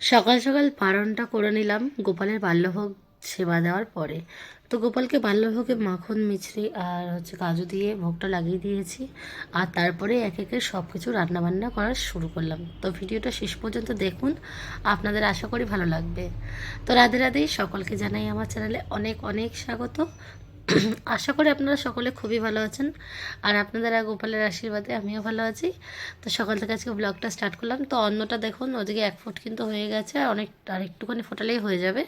সকাল সকাল পারণটা করে নিলাম। গোপালের বাল্যভোগ সেবা দেওয়ার পরে। তো গোপালকে বাল্যভোগে মাখন, মিছরি আর হচ্ছে কাজু দিয়ে ভোগটা লাগিয়ে দিয়েছি। আর তারপরে এক একে সব কিছু রান্নাবান্না করা শুরু করলাম। তো ভিডিওটা শেষ পর্যন্ত দেখুন। আপনাদের আশা করি ভালো লাগবে। তো রাধে রাধে, সকলকে জানাই আমার চ্যানেলে অনেক অনেক স্বাগত। আশা করি আপনারা সকলে খুবই ভালো আছেন। আর আপনাদের আর গোপালের আশীর্বাদে আমিও ভালো আছি। তো সকাল থেকে আজকে ব্লগটা স্টার্ট করলাম। তো অন্যটা দেখুন, ওদিকে এক ফুট কিন্তু হয়ে গেছে, আর অনেক, আর একটুখানি ফোটালেই হয়ে যাবে।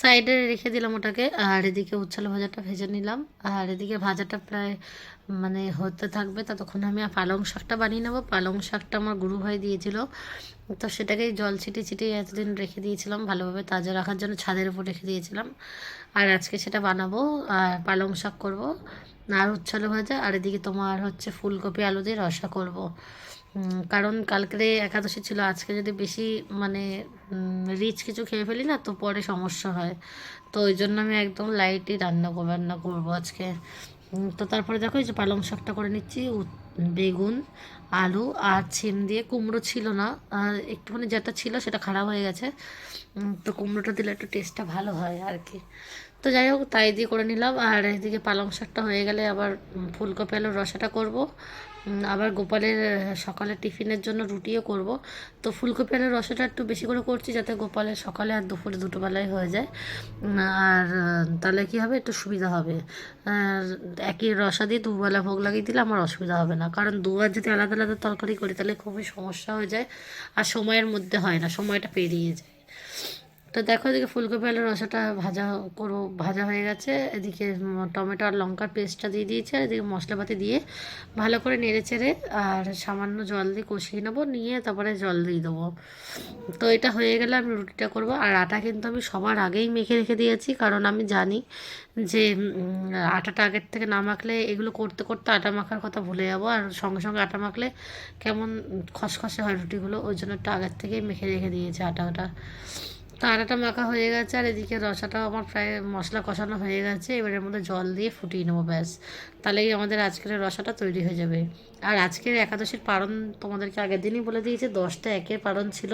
সাইডে রেখে দিলাম ওটাকে, আর এদিকে উচ্ছাল ভাজাটা ভেজে নিলাম। আর এদিকে ভাজাটা প্রায় মানে হতে থাকবে ততক্ষণ আমি পালং শাকটা বানিয়ে নেব। পালং শাকটা আমার গুরু ভাই দিয়েছিল। তো সেটাকেই জল ছিটিয়ে ছিটিয়ে এতদিন রেখে দিয়েছিলাম, ভালোভাবে তাজা রাখার জন্য ছাদের উপর রেখে দিয়েছিলাম। আর আজকে সেটা বানাবো, আর পালং শাক করব, আর উচ্ছাল ভাজা, আর এদিকে তোমার হচ্ছে ফুলকপি, আলু দিয়ে রসা করব। কারণ কালকে একাদশী ছিল, আজকে যদি বেশি মানে রিচ কিছু খেয়ে ফেলি না, তো পরে সমস্যা হয়। তো ওই জন্য আমি একদম লাইটই রান্না করব রান্না করব আজকে। তো তারপরে দেখো এই যে পালং শাকটা করে নিচ্ছি বেগুন, আলু আর ছিম দিয়ে কুমড়ো ছিল না। আর একটুখানি যেটা ছিল সেটা খারাপ হয়ে গেছে। তো কুমড়োটা দিলে একটু টেস্টটা ভালো হয় আর কি। তো যাই হোক, তাই দিয়ে করে নিলাম। আর এদিকে পালং শাকটা হয়ে গেলে আবার ফুলকপি আলুর রসাটা করব। আবার গোপালের সকালে টিফিনের জন্য রুটিও করব। তো ফুলকপি আলুর রসটা একটু বেশি করে করছি যাতে গোপালের সকালে আর দুপুরে দুটো বেলায় হয়ে যায়। আর তাহলে কি হবে? একটু সুবিধা হবে। আর একই রসা দিয়ে দুবেলা ভোগ লাগিয়ে দিলে আমার অসুবিধা হবে না। কারণ দুবার যদি আলাদা আলাদা তরকারি করি তাহলে খুবই সমস্যা হয়ে যায়। আর সময়ের মধ্যে হয় না, সময়টা পেরিয়ে যায়। তো দেখো এদিকে ফুলকপি আলুর রসাটা ভাজা করব ভাজা হয়ে গেছে। এদিকে টমেটো আর লঙ্কার পেস্টটা দিয়ে দিয়েছি আর এদিকে মশলাপাতি দিয়ে ভালো করে নেড়ে চেড়ে আর সামান্য জল দিয়ে কষিয়ে নেব, নিয়ে তারপরে জল দিয়ে দেবো। তো এটা হয়ে গেলে আমি রুটিটা করব। আর আটা কিন্তু আমি সবার আগেই মেখে রেখে দিয়েছি, কারণ আমি জানি যে আটাটা আগের থেকে না মাখলে, এগুলো করতে করতে আটা মাখার কথা ভুলে যাব। আর সঙ্গে সঙ্গে আটা মাখলে কেমন খসখসে হয় রুটিগুলো, ওই জন্য একটু আগের থেকেই মেখে রেখে দিয়েছি আটাটা। তো আটাটা মাখা হয়ে গেছে আর এদিকে রসাটাও আমার প্রায় মশলা কষানো হয়ে গেছে। এবার এর মধ্যে জল দিয়ে ফুটিয়ে নেব, ব্যাস। তাহলেই আমাদের আজকের রসাটা তৈরি হয়ে যাবে। আর আজকের একাদশীর পারণ তোমাদেরকে আগের দিনই বলে দিয়েছে, দশটা একের পারণ ছিল।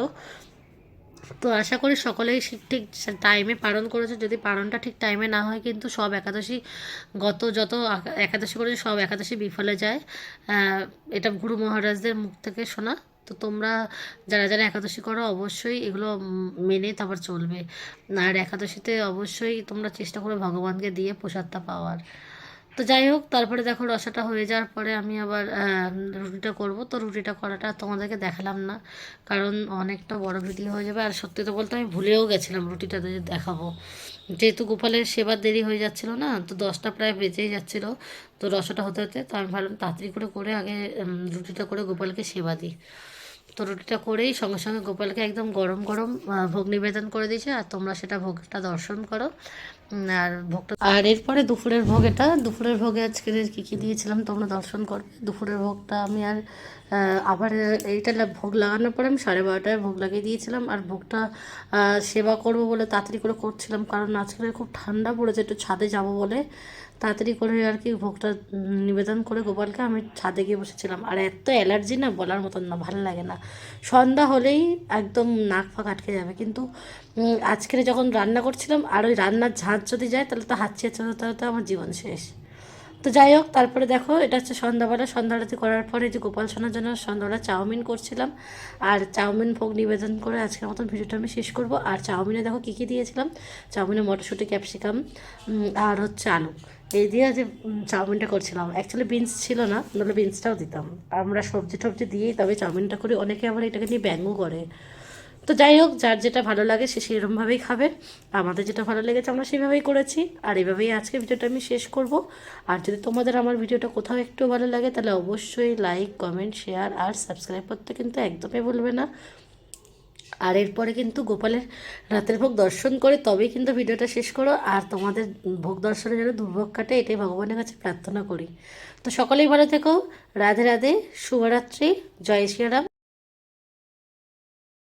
তো আশা করি সকলেই ঠিক ঠিক টাইমে পালন করেছে। যদি পালনটা ঠিক টাইমে না হয় কিন্তু সব একাদশী গত যত একাদশী করেছে সব একাদশী বিফলে যায়। এটা গুরু মহারাজদের মুখ থেকে শোনা। তো তোমরা যারা যারা একাদশী করো, অবশ্যই এগুলো মেনে তারপর চলবে। আর একাদশীতে অবশ্যই তোমরা চেষ্টা করো ভগবানকে দিয়ে প্রসাদটা পাওয়ার। তো যাই হোক, তারপরে দেখো রসাটা হয়ে যাওয়ার পরে আমি আবার রুটিটা করব। তো রুটিটা করাটা তোমাদেরকে দেখালাম না, কারণ অনেকটা বড় ভিডিও হয়ে যাবে। আর সত্যি তো বলতে আমি ভুলেও গেছিলাম রুটিটা দেখাবো। যেহেতু গোপালের সেবার দেরি হয়ে যাচ্ছিল না, তো দশটা প্রায় বেজেই যাচ্ছিল। তো রসাটা হতে হতে তো আমি ভাবলাম তাড়াতাড়ি করে করে আগে রুটিটা করে গোপালকে সেবা দিই। তো রুটিটা করেই সঙ্গে সঙ্গে গোপালকে একদম গরম গরম ভোগ নিবেদন করে দিয়েছে, আর তোমরা সেটা ভোগটা দর্শন করো। আর ভোগটা আর এরপরে দুপুরের ভোগ এটা। দুপুরের ভোগে আজকে কী কী দিয়েছিলাম তোমরা দর্শন করবে। দুপুরের ভোগটা আমি আর আবার এইটা ভোগ লাগানোর পরে আমি সাড়ে বারোটায় ভোগ লাগিয়ে দিয়েছিলাম। আর ভোগটা সেবা করব বলে তাড়াতাড়ি করে করছিলাম। কারণ আজকে খুব ঠান্ডা পড়েছে একটু ছাদে যাব বলে। তাড়াতাড়ি করে আর কি ভোগটা নিবেদন করে গোপালকে আমি ছাদে গিয়ে বসেছিলাম। আর এত অ্যালার্জি না বলার মতন না ভালো লাগে না। সন্ধ্যা হলেই একদম নাক ফাঁক আটকে যাবে। কিন্তু উম, আজকের যখন রান্না করছিলাম আর ওই রান্নার ঝাঁজ যদি যায়, তাহলে তো হাঁচি হাঁচি হতে হতে আমার জীবন শেষ। তো যাই হোক, তারপরে দেখো, এটা হচ্ছে সন্ধ্যাবেলা। সন্ধ্যারতি করার পরে যে গোপাল সোনার জন্য সন্ধ্যাবেলা চাউমিন করছিলাম। আর চাউমিন ভোগ নিবেদন করে আজকের মতন ভিডিওটা আমি শেষ করব। আর চাউমিনে দেখো কী কী দিয়েছিলাম? চাউমিনে মটরশুঁটি, ক্যাপসিকাম আর হচ্ছে আলু। এই দিয়ে যে চাউমিনটা করছিলাম। অ্যাকচুয়ালি বিনস ছিল না নাহলে বিনসটাও দিতাম। আমরা সবজি টবজি দিয়েই তবে চাউমিনটা করি। অনেকে আবার এটাকে নিয়ে ব্যঙ্গ করে। তো যাই হোক, যার যেটা ভালো লাগে সে সেরকমভাবেই খাবে। আমাদের যেটা ভালো লেগেছে আমরা সেভাবেই করেছি। আর এভাবেই আজকে ভিডিওটা আমি শেষ করব। আর যদি তোমাদের আমার ভিডিওটা কোথাও একটু ভালো লাগে, তাহলে অবশ্যই লাইক কমেন্ট শেয়ার আর সাবস্ক্রাইব করতে কিন্তু একদমই ভুলবে না। আর এরপরে কিন্তু গোপালের রাতের ভোগ দর্শন করে তবেই কিন্তু ভিডিওটা শেষ করো। আর তোমাদের ভোগ দর্শনে যেন দুর্ভোগ কাটে, এটাই ভগবানের কাছে প্রার্থনা করি। তো সকলেই ভালো থেকো। রাধে রাধে, শুভরাত্রি, জয় শ্রীরাম।